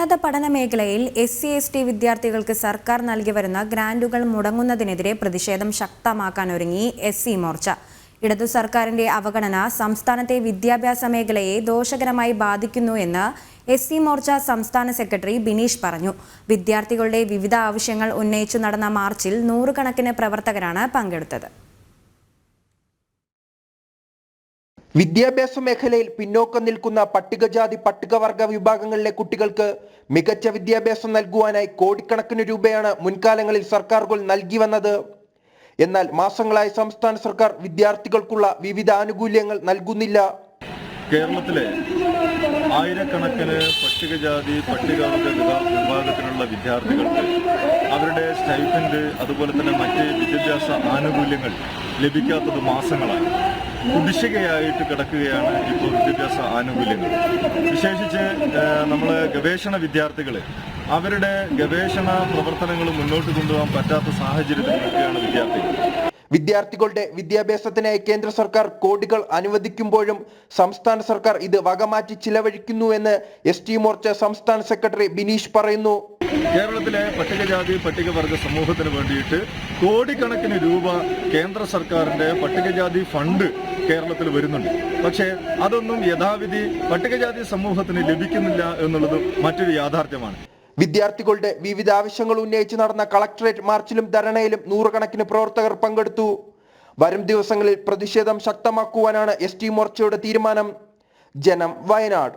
ഉന്നത പഠന മേഖലയിൽ എസ് സി എസ് ടി വിദ്യാർത്ഥികൾക്ക് സർക്കാർ നൽകി വരുന്ന ഗ്രാന്റുകൾ മുടങ്ങുന്നതിനെതിരെ പ്രതിഷേധം ശക്തമാക്കാനൊരുങ്ങി എസ് സി മോർച്ച. ഇടതു സർക്കാരിന്റെ അവഗണന സംസ്ഥാനത്തെ വിദ്യാഭ്യാസ മേഖലയെ ദോഷകരമായി ബാധിക്കുന്നു എന്ന് എസ് സി മോർച്ച സംസ്ഥാന സെക്രട്ടറി ബിനീഷ് പറഞ്ഞു. വിദ്യാർത്ഥികളുടെ വിവിധ ആവശ്യങ്ങൾ ഉന്നയിച്ചു നടന്ന മാർച്ചിൽ നൂറുകണക്കിന് പ്രവർത്തകരാണ് പങ്കെടുത്തത്. വിദ്യാഭ്യാസ മേഖലയിൽ പിന്നോക്കം നിൽക്കുന്ന പട്ടികജാതി പട്ടികവർഗ വിഭാഗങ്ങളിലെ കുട്ടികൾക്ക് മികച്ച വിദ്യാഭ്യാസം നൽകുവാനായി കോടിക്കണക്കിന് രൂപയാണ് മുൻകാലങ്ങളിൽ സർക്കാരുകൾ നൽകി വന്നത്. എന്നാൽ മാസങ്ങളായി സംസ്ഥാന സർക്കാർ വിദ്യാർത്ഥികൾക്കുള്ള വിവിധ ആനുകൂല്യങ്ങൾ നൽകുന്നില്ല. കേരളത്തിലെ ആയിരക്കണക്കിന് പട്ടികജാതി പട്ടികവർഗ വിഭാ- വിഭാഗത്തിലുള്ള വിദ്യാർത്ഥികൾക്ക് അവരുടെ സ്റ്റൈഫൻഡ് അതുപോലെ തന്നെ മറ്റ് വിദ്യാഭ്യാസ ആനുകൂല്യങ്ങൾ ലഭിക്കാത്തത് മാസങ്ങളായി. കുടിശ്ശികയായിട്ട് കിടക്കുകയാണ് ഇപ്പോൾ വിദ്യാഭ്യാസ ആനുകൂല്യങ്ങൾ. വിശേഷിച്ച് നമ്മൾ ഗവേഷണ വിദ്യാർത്ഥികൾ അവരുടെ ഗവേഷണ പ്രവർത്തനങ്ങൾ മുന്നോട്ട് കൊണ്ടുപോകാൻ പറ്റാത്ത സാഹചര്യത്തിൽ നിൽക്കുകയാണ് വിദ്യാർത്ഥികൾ. വിദ്യാർത്ഥികളുടെ വിദ്യാഭ്യാസത്തിനായി കേന്ദ്ര സർക്കാർ കോടികൾ അനുവദിക്കുമ്പോഴും സംസ്ഥാന സർക്കാർ ഇത് വകമാറ്റി ചിലവഴിക്കുന്നു എന്ന് എസ് ടി മോർച്ച സംസ്ഥാന സെക്രട്ടറി ബിനീഷ് പറയുന്നു. കേരളത്തിലെ പട്ടികജാതി പട്ടികവർഗ സമൂഹത്തിന് വേണ്ടിയിട്ട് കോടിക്കണക്കിന് രൂപ കേന്ദ്ര സർക്കാരിന്റെ പട്ടികജാതി ഫണ്ട് കേരളത്തിൽ വരുന്നുണ്ട്. പക്ഷേ അതൊന്നും യഥാവിധി പട്ടികജാതി സമൂഹത്തിന് ലഭിക്കുന്നില്ല എന്നുള്ളത് മറ്റൊരു യാഥാർത്ഥ്യമാണ്. വിദ്യാർത്ഥികളുടെ വിവിധ ആവശ്യങ്ങൾ ഉന്നയിച്ച് നടന്ന കളക്ടറേറ്റ് മാർച്ചിലും ധരണയിലും നൂറുകണക്കിന് പ്രവർത്തകർ പങ്കെടുത്തു. വരും ദിവസങ്ങളിൽ പ്രതിഷേധം ശക്തമാക്കുവാനാണ് എസ് ടി മോർച്ചയുടെ തീരുമാനം. ജനം വയനാട്.